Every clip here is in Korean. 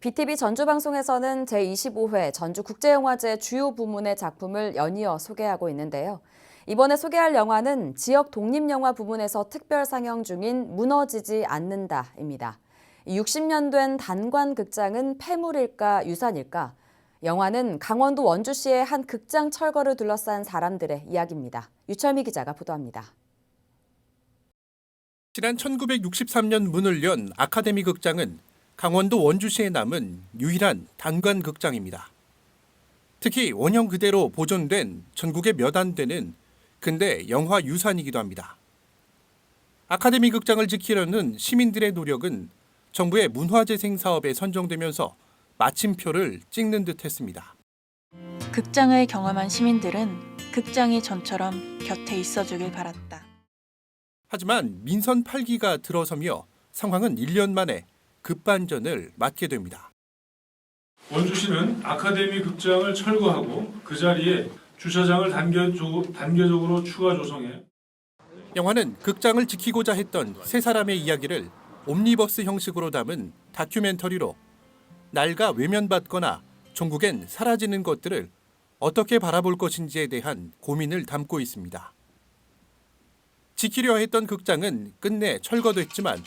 BTV 전주방송에서는 제25회 전주국제영화제 주요 부문의 작품을 연이어 소개하고 있는데요. 이번에 소개할 영화는 지역 독립영화 부문에서 특별 상영 중인 무너지지 않는다입니다. 60년 된 단관 극장은 폐물일까 유산일까? 영화는 강원도 원주시의 한 극장 철거를 둘러싼 사람들의 이야기입니다. 유철미 기자가 보도합니다. 지난 1963년 문을 연 아카데미 극장은 강원도 원주시에 남은 유일한 단관 극장입니다. 특히 원형 그대로 보존된 전국에 몇 안 되는 근대 영화 유산이기도 합니다. 아카데미 극장을 지키려는 시민들의 노력은 정부의 문화재생 사업에 선정되면서 마침표를 찍는 듯 했습니다. 극장을 경험한 시민들은 극장이 전처럼 곁에 있어주길 바랐다. 하지만 민선 8기가 들어서며 상황은 1년 만에 급반전을 맞게 됩니다. 원주시는 아카데미 극장을 철거하고 그 자리에 주차장을 단계조, 단계적으로 추가 조성해 영화는 극장을 지키고자 했던 세 사람의 이야기를 옴니버스 형식으로 담은 다큐멘터리로 날가 외면받거나 전국엔 사라지는 것들을 어떻게 바라볼 것인지에 대한 고민을 담고 있습니다. 지키려 했던 극장은 끝내 철거됐지만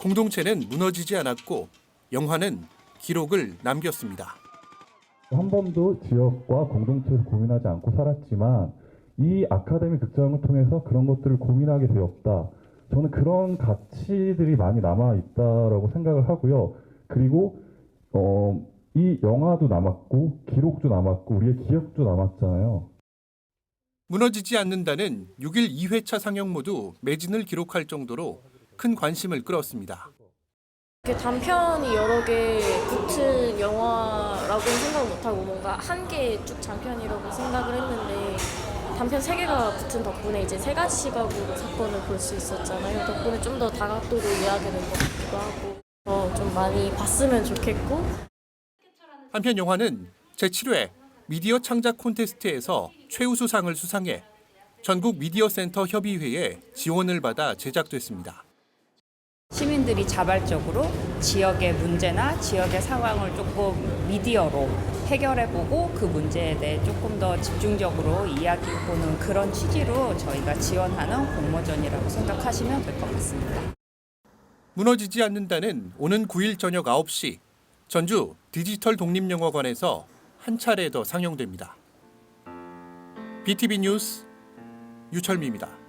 공동체는 무너지지 않았고 영화는 기록을 남겼습니다. 한 번도 지역과 공동체에서 고민하지 않고 살았지만 이 아카데미 극장을 통해서 그런 것들을 고민하게 되었다. 저는 그런 가치들이 많이 남아 있다라고 생각을 하고요. 그리고 어, 이 영화도 남았고 기록도 남았고 우리의 기억도 남았잖아요. 무너지지 않는다는 6일 2회차 상영 모두 매진을 기록할 정도로 큰 관심을 끌었습니다. 이렇게 단편이 여러 개 붙은 영화라고는 생각을 못하고 뭔가 한 개의 쭉 장편이라고 생각을 했는데 단편 세 개가 붙은 덕분에 이제 세 가지 시각으로 사건을 볼 수 있었잖아요. 덕분에 좀 더 다각도로 이해하게 된 것 같기도 하고 어, 좀 많이 봤으면 좋겠고 한편 영화는 제7회 미디어 창작 콘테스트에서 최우수상을 수상해 전국 미디어 센터 협의회에 지원을 받아 제작됐습니다. 시민들이 자발적으로 지역의 문제나 지역의 상황을 조금 미디어로 해결해보고 그 문제에 대해 조금 더 집중적으로 이야기해보는 그런 취지로 저희가 지원하는 공모전이라고 생각하시면 될 것 같습니다. 무너지지 않는다는 오는 9일 저녁 9시 전주 디지털 독립영화관에서 한 차례 더 상영됩니다. BTV 뉴스 유철미입니다.